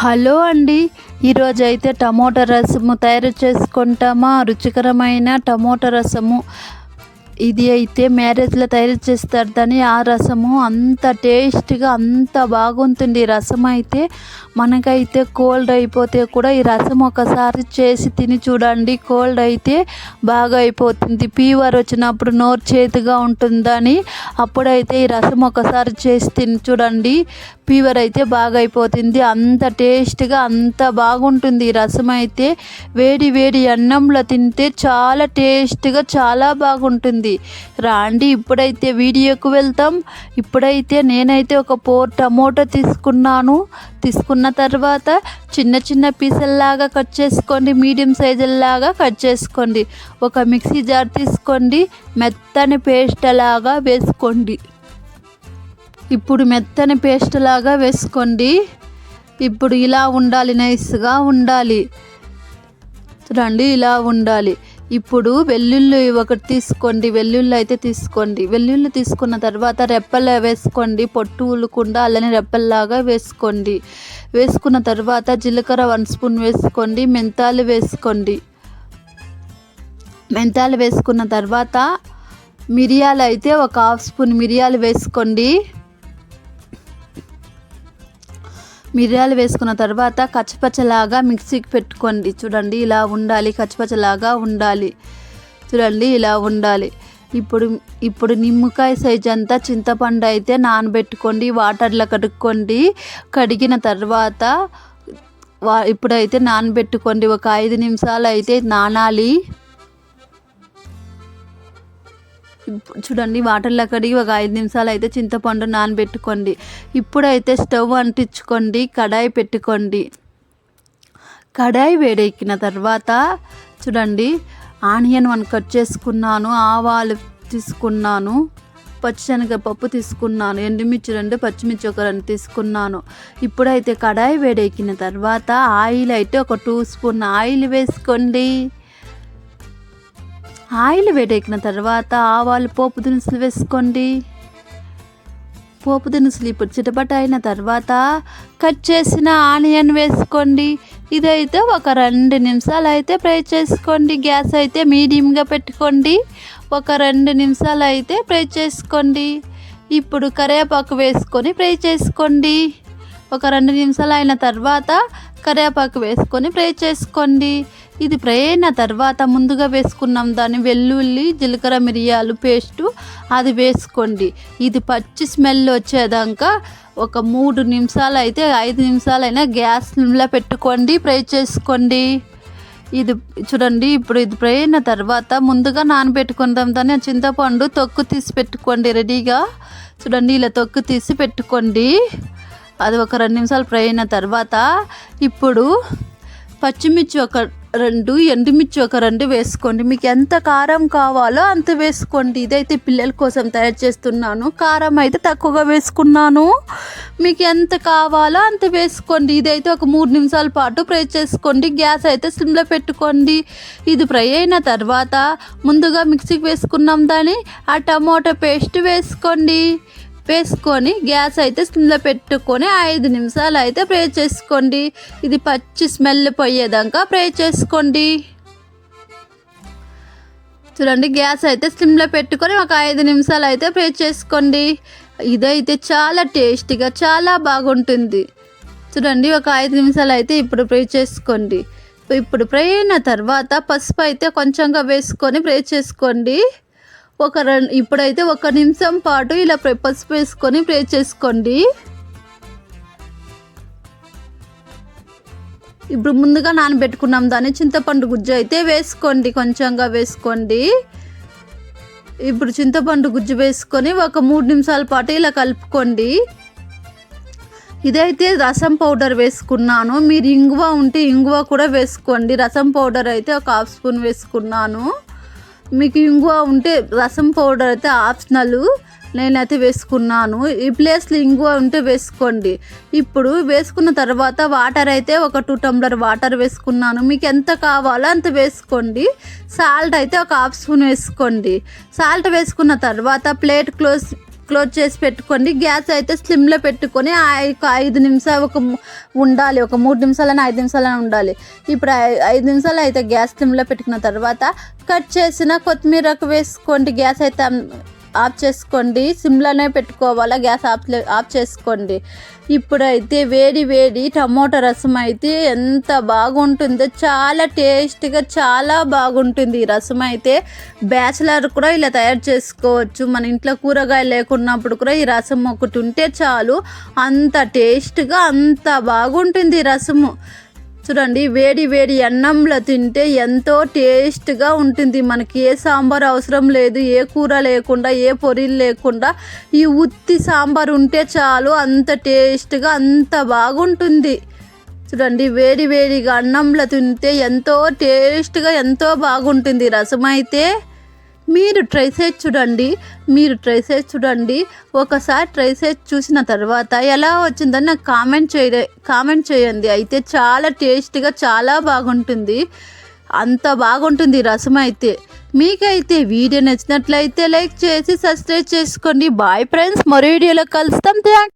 Hello అండి. ఈరోజు అయితే టమోటా రసము తయారు చేసుకుంటామా? రుచికరమైన టమోటా రసము ఇది అయితే మ్యారేజ్లో తయారు చేస్తారు. దాని ఆ రసము అంత టేస్ట్గా అంత బాగుంటుంది. ఈ రసం అయితే మనకైతే కోల్డ్ అయిపోతే కూడా ఈ రసం ఒకసారి చేసి తిని చూడండి. కోల్డ్ అయితే బాగా అయిపోతుంది. ఫీవర్ వచ్చినప్పుడు నోరు చేతిగా ఉంటుందని అప్పుడైతే ఈ రసం ఒకసారి చేసి తిని చూడండి. ఫీవర్ అయితే బాగా అయిపోతుంది. అంత టేస్ట్గా అంత బాగుంటుంది ఈ రసం అయితే. వేడి వేడి అన్నంలో తింటే చాలా టేస్ట్గా చాలా బాగుంటుంది. రాండి ఇప్పుడైతే వీడియోకు వెళ్తాం. ఇప్పుడైతే నేనైతే ఒక పోర్ టమోటా తీసుకున్నాను. తీసుకున్న తర్వాత చిన్న చిన్న పీసుల్లాగా కట్ చేసుకోండి మీడియం సైజుల్లాగా కట్ చేసుకోండి. ఒక మిక్సీ జార్ తీసుకోండి మెత్తని పేస్ట్ లాగా వేసుకోండి. ఇప్పుడు మెత్తని పేస్ట్ లాగా వేసుకోండి. ఇప్పుడు ఇలా ఉండాలి నైస్గా ఉండాలి. రండి ఇలా ఉండాలి. ఇప్పుడు వెల్లుల్లి ఒకటి తీసుకోండి వెల్లుల్లి అయితే తీసుకోండి. వెల్లుల్లి తీసుకున్న తర్వాత రెప్పలు వేసుకోండి పొట్టు ఉలకుండా అలానే రెప్పల్లాగా వేసుకోండి. వేసుకున్న తర్వాత జీలకర్ర వన్ స్పూన్ వేసుకోండి మెంతాలు వేసుకోండి. మెంతాలు వేసుకున్న తర్వాత మిరియాలు అయితే ఒక హాఫ్ స్పూన్ మిరియాలు వేసుకోండి. మిరియాలు వేసుకున్న తర్వాత కచ్చపచ్చలాగా మిక్సీకి పెట్టుకోండి. చూడండి ఇలా ఉండాలి కచ్చపచ్చలాగా ఉండాలి. చూడండి ఇలా ఉండాలి. ఇప్పుడు ఇప్పుడు నిమ్మకాయ సైజ్ అంతా చింతపండు అయితే నానబెట్టుకోండి వాటర్లో కడుక్కోండి. కడిగిన తర్వాత వా ఇప్పుడైతే నానబెట్టుకోండి. ఒక ఐదు నిమిషాలు అయితే నానాలి. చూడండి వాటర్లో కడిగి ఒక ఐదు నిమిషాలు అయితే చింతపండు నానబెట్టుకోండి. ఇప్పుడైతే స్టవ్ అంటించుకోండి కడాయి పెట్టుకోండి. కడాయి వేడెక్కిన తర్వాత చూడండి ఆనియన్ వన్ కట్ చేసుకున్నాను ఆవాలు తీసుకున్నాను పచ్చిశనగపప్పు తీసుకున్నాను ఎండుమిర్చి రెండు పచ్చిమిర్చి ఒక రెండు తీసుకున్నాను. ఇప్పుడైతే కడాయి వేడెక్కిన తర్వాత ఆయిల్ అయితే ఒక టూ స్పూన్ ఆయిల్ వేసుకోండి. ఆయిల్ వేడెక్కిన తర్వాత ఆవాలు పోపు దినుసులు వేసుకోండి. పోపు దినుసులు ఇప్పుడు చిటపట అయిన తర్వాత కట్ చేసిన ఆనియన్ వేసుకోండి. ఇదైతే ఒక రెండు నిమిషాలు అయితే ఫ్రై చేసుకోండి. గ్యాస్ అయితే మీడియంగా పెట్టుకోండి. ఒక రెండు నిమిషాలు అయితే ఫ్రై చేసుకోండి. ఇప్పుడు కరివేపాకు వేసుకొని ఫ్రై చేసుకోండి. ఒక రెండు నిమిషాలు అయిన తర్వాత కరివేపాకు వేసుకొని ఫ్రై చేసుకోండి. ఇది ఫ్రై అయిన తర్వాత ముందుగా వేసుకున్నాం దాన్ని వెల్లుల్లి జీలకర్ర మిరియాలు పేస్టు అది వేసుకోండి. ఇది పచ్చి స్మెల్ వచ్చేదాకా ఒక మూడు నిమిషాలు అయితే ఐదు నిమిషాలైనా గ్యాస్లో పెట్టుకోండి ఫ్రై చేసుకోండి. ఇది చూడండి ఇప్పుడు ఇది ఫ్రై అయిన తర్వాత ముందుగా నానబెట్టుకుందాం దాన్ని చింతపండు తొక్కు తీసి పెట్టుకోండి రెడీగా. చూడండి ఇలా తొక్కు తీసి పెట్టుకోండి. అది ఒక రెండు నిమిషాలు ఫ్రై అయిన తర్వాత. ఇప్పుడు పచ్చిమిర్చి ఒక రెండు ఎండుమిర్చి ఒక రెండు వేసుకోండి. మీకు ఎంత కారం కావాలో అంత వేసుకోండి. ఇదైతే పిల్లల కోసం తయారు చేస్తున్నాను. కారం అయితే తక్కువగా వేసుకున్నాను. మీకు ఎంత కావాలో అంత వేసుకోండి. ఇదైతే ఒక మూడు నిమిషాల పాటు ఫ్రై చేసుకోండి. గ్యాస్ అయితే స్లిమ్లో పెట్టుకోండి. ఇది ఫ్రై అయిన తర్వాత ముందుగా మిక్సీకి వేసుకున్నాం దాన్ని. ఆ టమాటో పేస్ట్ వేసుకోండి. వేసుకొని గ్యాస్ అయితే స్లిమ్లో పెట్టుకొని ఐదు నిమిషాలు అయితే ఫ్రై చేసుకోండి. ఇది పచ్చి స్మెల్ పోయేదాకా ఫ్రై చేసుకోండి. చూడండి గ్యాస్ అయితే స్లిమ్లో పెట్టుకొని ఒక ఐదు నిమిషాలు అయితే ఫ్రై చేసుకోండి. ఇదైతే చాలా టేస్టీగా చాలా బాగుంటుంది. చూడండి ఒక ఐదు నిమిషాలు అయితే ఇప్పుడు ఫ్రై చేసుకోండి. ఇప్పుడు ఫ్రై అయిన తర్వాత పసుపు అయితే కొంచెంగా వేసుకొని ఫ్రై చేసుకోండి. ఒక రెండు ఇప్పుడైతే ఒక నిమిషం పాటు ఇలా పసుపు వేసుకొని ప్రే చేసుకోండి. ఇప్పుడు ముందుగా నానబెట్టుకున్నాం దాన్ని చింతపండు గుజ్జు అయితే వేసుకోండి కొంచెంగా వేసుకోండి. ఇప్పుడు చింతపండు గుజ్జు వేసుకొని ఒక మూడు నిమిషాల పాటు ఇలా కలుపుకోండి. ఇదైతే రసం పౌడర్ వేసుకున్నాను మీరు ఇంగువ ఉంటే ఇంగువ కూడా వేసుకోండి. రసం పౌడర్ అయితే ఒక హాఫ్ స్పూన్ వేసుకున్నాను. మీకు ఇంగువ ఉంటే రసం పౌడర్ అయితే ఆప్షనల్. నేనైతే వేసుకున్నాను. ఈ ప్లేస్లో ఇంగువ ఉంటే వేసుకోండి. ఇప్పుడు వేసుకున్న తర్వాత వాటర్ అయితే ఒక టూ టంబ్లర్ వాటర్ వేసుకున్నాను. మీకు ఎంత కావాలో అంత వేసుకోండి. సాల్ట్ అయితే ఒక హాఫ్ స్పూన్ వేసుకోండి. సాల్ట్ వేసుకున్న తర్వాత ప్లేట్ క్లోజ్ క్లోజ్ చేసి పెట్టుకోండి. గ్యాస్ అయితే స్లిమ్లో పెట్టుకొని ఆ ఐదు నిమిషాలు ఒక ఉండాలి. ఒక మూడు నిమిషాలైనా ఐదు నిమిషాలైనా ఉండాలి. ఇప్పుడు ఐ- ఐదు నిమిషాలు అయితే గ్యాస్ స్లిమ్లో పెట్టుకున్న తర్వాత కట్ చేసిన కొత్తిమీరకు వేసుకోండి. గ్యాస్ అయితే ఆఫ్ చేసుకోండి సిమ్లోనే పెట్టుకోవాలా గ్యాస్ ఆఫ్ ఆఫ్ చేసుకోండి. ఇప్పుడైతే వేడి వేడి టమోటా రసం అయితే ఎంత బాగుంటుందో చాలా టేస్ట్గా చాలా బాగుంటుంది ఈ రసం అయితే. బ్యాచిలర్ కూడా ఇలా తయారు చేసుకోవచ్చు. మన ఇంట్లో కూరగాయలు లేకున్నప్పుడు కూడా ఈ రసం ఒకటి ఉంటే చాలు. అంత టేస్ట్గా అంత బాగుంటుంది ఈ రసము. చూడండి వేడి వేడి అన్నంలో తింటే ఎంతో టేస్ట్గా ఉంటుంది. మనకి ఏ సాంబార్ అవసరం లేదు ఏ కూర లేకుండా ఏ పొరిలు లేకుండా ఈ ఉత్తి సాంబార్ ఉంటే చాలు అంత టేస్ట్గా అంత బాగుంటుంది. చూడండి వేడి వేడిగా అన్నంలో తింటే ఎంతో టేస్ట్గా ఎంతో బాగుంటుంది. రసం అయితే మీరు ట్రై చేసి చూడండి మీరు ట్రై చేసి చూడండి. ఒకసారి ట్రై చేసి చూసిన తర్వాత ఎలా వచ్చిందని నాకు కామెంట్ చేయ కామెంట్ చేయండి. అయితే చాలా టేస్టీగా చాలా బాగుంటుంది. అంత బాగుంటుంది రసం అయితే. మీకైతే వీడియో నచ్చినట్లయితే లైక్ చేసి సబ్స్క్రైబ్ చేసుకోండి. బాయ్ ఫ్రెండ్స్ మరో వీడియోలో కలుస్తాం. థ్యాంక్